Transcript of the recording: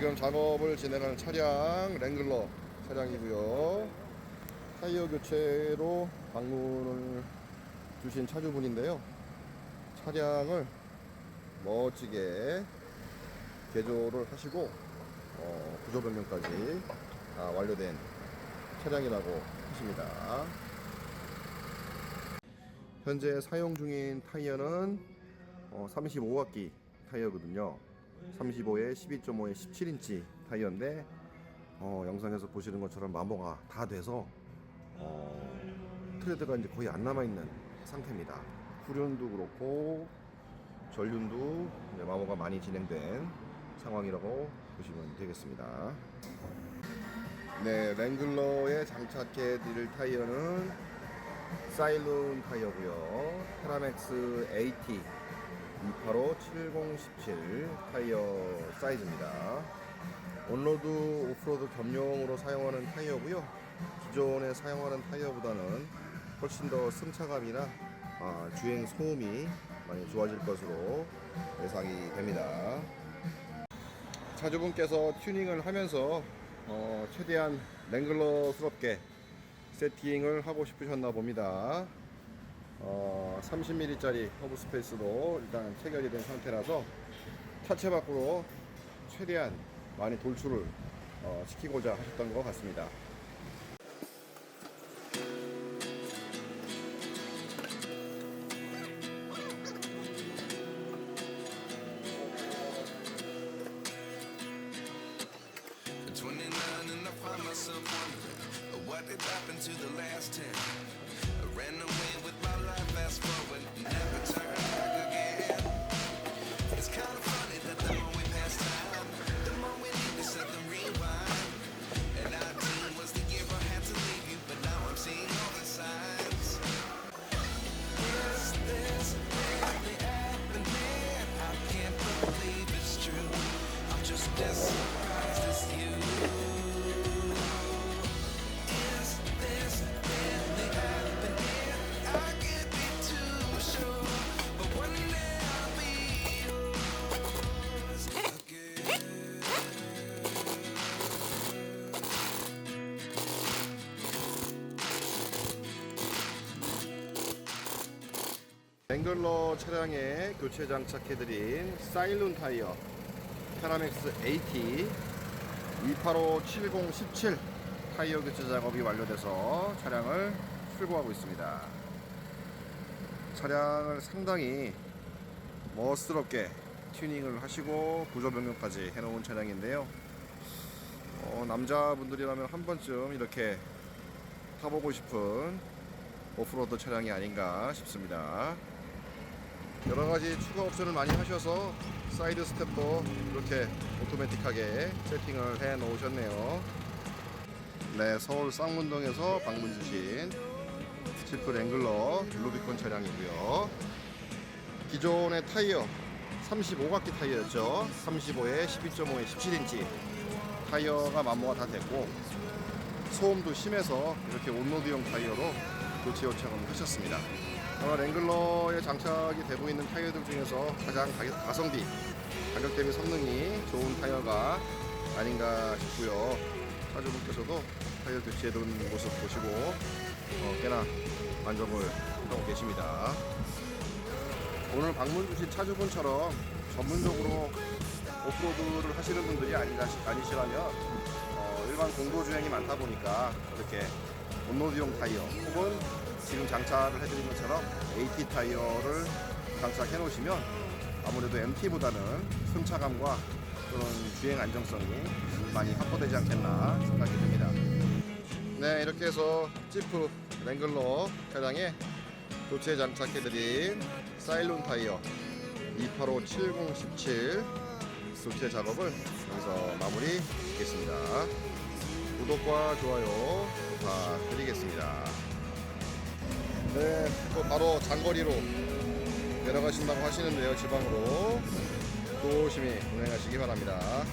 지금 작업을 진행하는 차량 랭글러 차량이고요. 타이어 교체로 방문을 주신 차주분인데요. 차량을 멋지게 개조를 하시고 어, 구조 변경까지 다 완료된 차량이라고 하십니다. 현재 사용 중인 타이어는 어, 35학기 타이어거든요. 35에 12.5에 17인치 타이어인데 어, 영상에서 보시는 것처럼 마모가 다 돼서 어, 트레드가 이제 거의 안 남아 있는 상태입니다. 후륜도 그렇고 전륜도 마모가 많이 진행된 상황이라고 보시면 되겠습니다. 네, 랭글러에 장착해 드릴 타이어는 사일룬 타이어고요. 테라맥스 AT 285 7017 타이어 사이즈입니다. 온로드, 오프로드 겸용으로 사용하는 타이어고요. 기존에 사용하는 타이어보다는 훨씬 더 승차감이나 아, 주행 소음이 많이 좋아질 것으로 예상이 됩니다. 차주분께서 튜닝을 하면서 어, 최대한 랭글러스럽게 세팅을 하고 싶으셨나 봅니다. 어, 30mm짜리 허브 스페이스도 일단 체결이 된 상태라서 차체 밖으로 최대한 많이 돌출을 어, 시키고자 하셨던 것 같습니다. 랭글러 차량에 교체 장착해드린 사일룬 타이어 테라맥스 AT 285 70 17 타이어 교체 작업이 완료돼서 차량을 출고하고 있습니다. 차량을 상당히 멋스럽게 튜닝을 하시고 구조 변경까지 해놓은 차량인데요. 어, 남자분들이라면 한 번쯤 이렇게 타보고 싶은 오프로드 차량이 아닌가 싶습니다. 여러 가지 추가 옵션을 많이 하셔서 사이드 스텝도 이렇게 오토매틱하게 세팅을 해 놓으셨네요. 네, 서울 쌍문동에서 방문 주신 지프 랭글러 루비콘 차량이고요. 기존의 타이어 35각기 타이어였죠. 35에 12.5에 17인치 타이어가 마모가 다 됐고 소음도 심해서 이렇게 온로드용 타이어로 교체 요청을 하셨습니다. 어, 랭글러에 장착이 되고 있는 타이어들 중에서 가장 가격, 가성비, 가격 대비 성능이 좋은 타이어가 아닌가 싶고요. 차주분께서도 타이어 교체해둔 모습 보시고 어, 꽤나 만족을 하고 계십니다. 오늘 방문 주신 차주분처럼 전문적으로 오프로드를 하시는 분들이 아니라, 아니시라면 어, 일반 공도 주행이 많다 보니까 이렇게 온로드용 타이어 혹은 지금 장착을 해드린 것처럼 AT 타이어를 장착해 놓으시면 아무래도 MT보다는 승차감과 또는 주행 안정성이 많이 확보되지 않겠나 생각이 듭니다. 네, 이렇게 해서 지프 랭글러 차량에 교체 장착해드린 사일론 타이어 285 7017 교체 작업을 여기서 마무리 짓겠습니다. 구독과 좋아요 부탁드리겠습니다. 네, 또 바로 장거리로 내려가신다고 하시는데요, 지방으로 조심히 운행하시기 바랍니다.